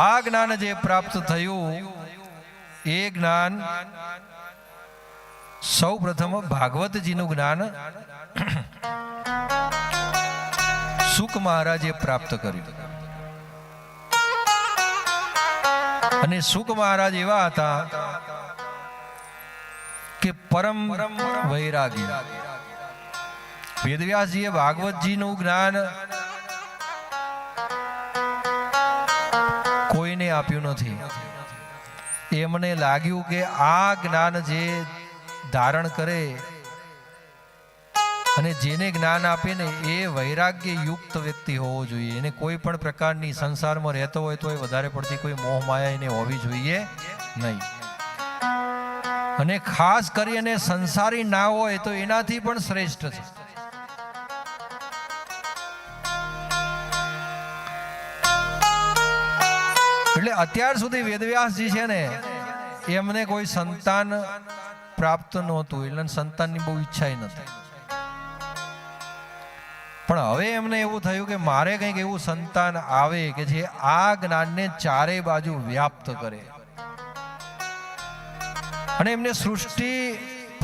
આ જ્ઞાન જે પ્રાપ્ત થયું, એ જ્ઞાન સૌ પ્રથમ ભાગવતજીનું જ્ઞાન સુખ મહારાજે પ્રાપ્ત કર્યું. અને સુખ મહારાજ એવા હતા કે પરમ વૈરાગી. વેદવ્યાસજીએ ભાગવતજીનું જ્ઞાન કોઈને આપ્યું નથી. એમને લાગ્યું કે આ જ્ઞાન જે ધારણ કરે અને જેને જ્ઞાન આપે ને એ વૈરાગ્ય યુક્ત વ્યક્તિ હોવો જોઈએ. એને કોઈ પણ પ્રકારની સંસારમાં રહેતો હોય તો એ વધારે પડતી કોઈ મોહ માયા એને હોવી જોઈએ નહીં. અને ખાસ કરી અને સંસારી ના હોય તો એનાથી પણ શ્રેષ્ઠ છે. એટલે અત્યાર સુધી વેદવ્યાસજી છે ને, એમને કોઈ સંતાન પ્રાપ્ત નહોતું, એટલે સંતાનની બહુ ઈચ્છા નથી પણ હવે એમને એવું થયું કે મારે કંઈક એવું સંતાન આવે કે જે આ જ્ઞાનને ચારે બાજુ વ્યાપ્ત કરે. અને એમને સૃષ્ટિ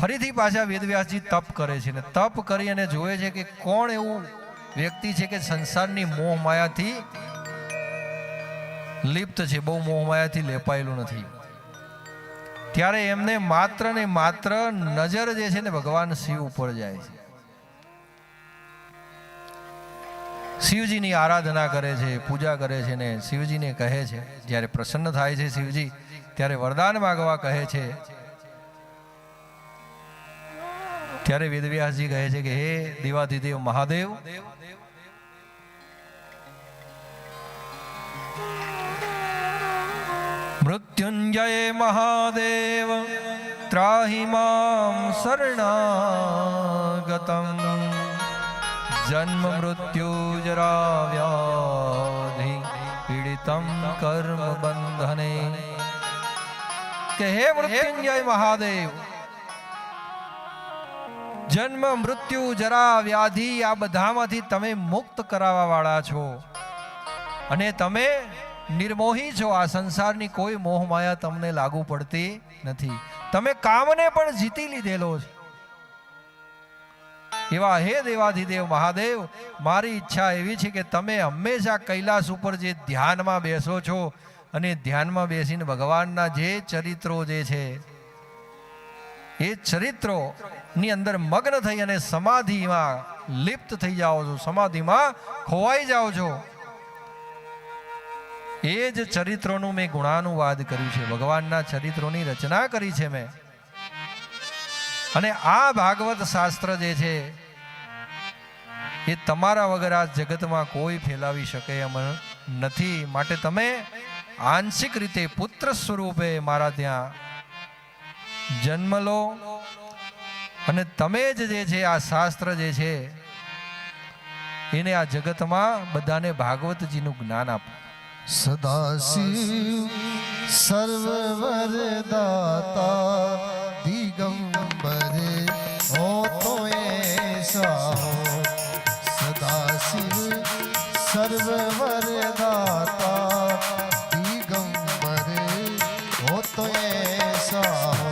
ફરીથી પાછા વેદવ્યાસજી તપ કરે છે ને તપ કરી અને જોવે છે કે કોણ એવું વ્યક્તિ છે કે સંસારની મોહ માયાથી લિપ્ત છે, બહુ મોહમાયાથી લેપાયેલું નથી. ત્યારે એમને માત્ર ને માત્ર નજર જે છે ને ભગવાન શિવ ઉપર જાય છે. શિવજીની આરાધના કરે છે, પૂજા કરે છે ને શિવજીને કહે છે, જ્યારે પ્રસન્ન થાય છે શિવજી, ત્યારે વરદાન માગવા કહે છે. ત્યારે વેદવ્યાસજી કહે છે કે, હે દેવાધિદેવ મહાદેવ મૃત્યુંજય મહાદેવ ત્રાહી મામ શરણાગતમ જન્મ મૃત્યુ જરા વ્યાધિ પીડિતમ કર્મ બંધને કે હે મૃત્યુંજય મહાદેવ જન્મ મૃત્યુ જરા વ્યાધિ આ બધામાંથી તમે મુક્ત કરાવવા વાળા છો. અને તમે નિર્મોહી છો. આ સંસારની કોઈ મોહ માયા તમને લાગુ પડતી નથી. તમે કામને પણ જીતી લીધેલો છે. એવા હે દેવાધિદેવ મહાદેવ, મારી ઈચ્છા એવી છે કે તમે હંમેશા કૈલાસ ઉપર જે ધ્યાનમાં બેસો છો અને ધ્યાનમાં બેસીને ભગવાનના જે ચરિત્રો જે છે, એ ચરિત્રો ની અંદર મગ્ન થઈ અને સમાધિમાં લિપ્ત થઈ જાઓ છો. સમાધિમાં ખોવાઈ જાઓ છો. એ જ ચરિત્રોનું મેં ગુણાનુવાદ કર્યું છે. ભગવાનના ચરિત્રોની રચના કરી છે મેં. અને આ ભાગવત શાસ્ત્ર જે છે, એ તમારા વગર આ જગતમાં કોઈ ફેલાવી શકે એમ નથી. માટે તમે આંશિક રીતે પુત્ર સ્વરૂપે મારા ત્યાં જન્મ લો. અને તમે જ જે છે, આ શાસ્ત્ર જે છે, એને આ જગતમાં બધાને ભાગવતજીનું જ્ઞાન આપો. સદાશિવ સર્વવરદાતા દિગંબરે હો તો એસા હો સદાશિવ સર્વવરદાતા દિગંબરે હો તો એસા હો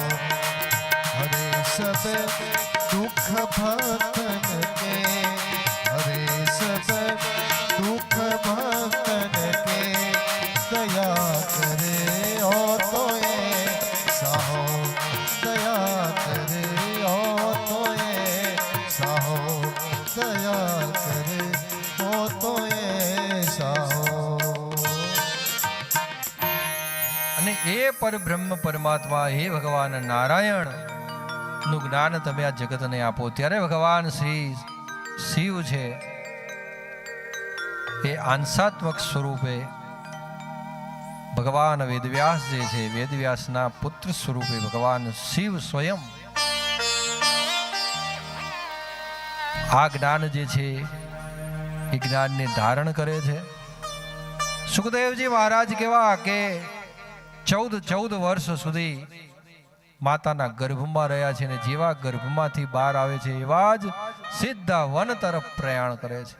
હરે સબ દુઃખ ભક્તન કે અને એ પરબ્રહ્મ પરમાત્મા, હે ભગવાન નારાયણ, નું જ્ઞાન તમે આ જગતને આપો. ત્યારે ભગવાન શ્રી શિવ છે, એ આંસાત્મક સ્વરૂપે ભગવાન વેદવ્યાસ જે છે, વેદવ્યાસના પુત્ર સ્વરૂપે ભગવાન શિવ સ્વયં આ જ્ઞાન જે છે, એ જ્ઞાનને ધારણ કરે છે. સુખદેવજી મહારાજ કેવા કે ચૌદ ચૌદ વર્ષ સુધી માતાના ગર્ભમાં રહ્યા છે અને જેવા ગર્ભમાંથી બહાર આવે છે, એવા જ સીધા વન તરફ પ્રયાણ કરે છે.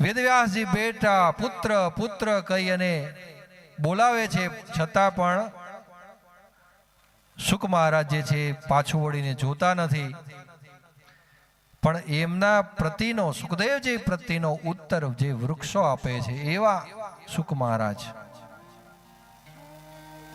વેદવ્યાસજી બેટા, પુત્ર પુત્ર કહી અને બોલાવે છે, છતાં પણ સુખ મહારાજ જે છે, પાછું વળીને જોતા નથી. પણ એમના પ્રતિનો સુખદેવજી પ્રતિનો ઉત્તર જે વૃક્ષો આપે છે એવા સુખ મહારાજ.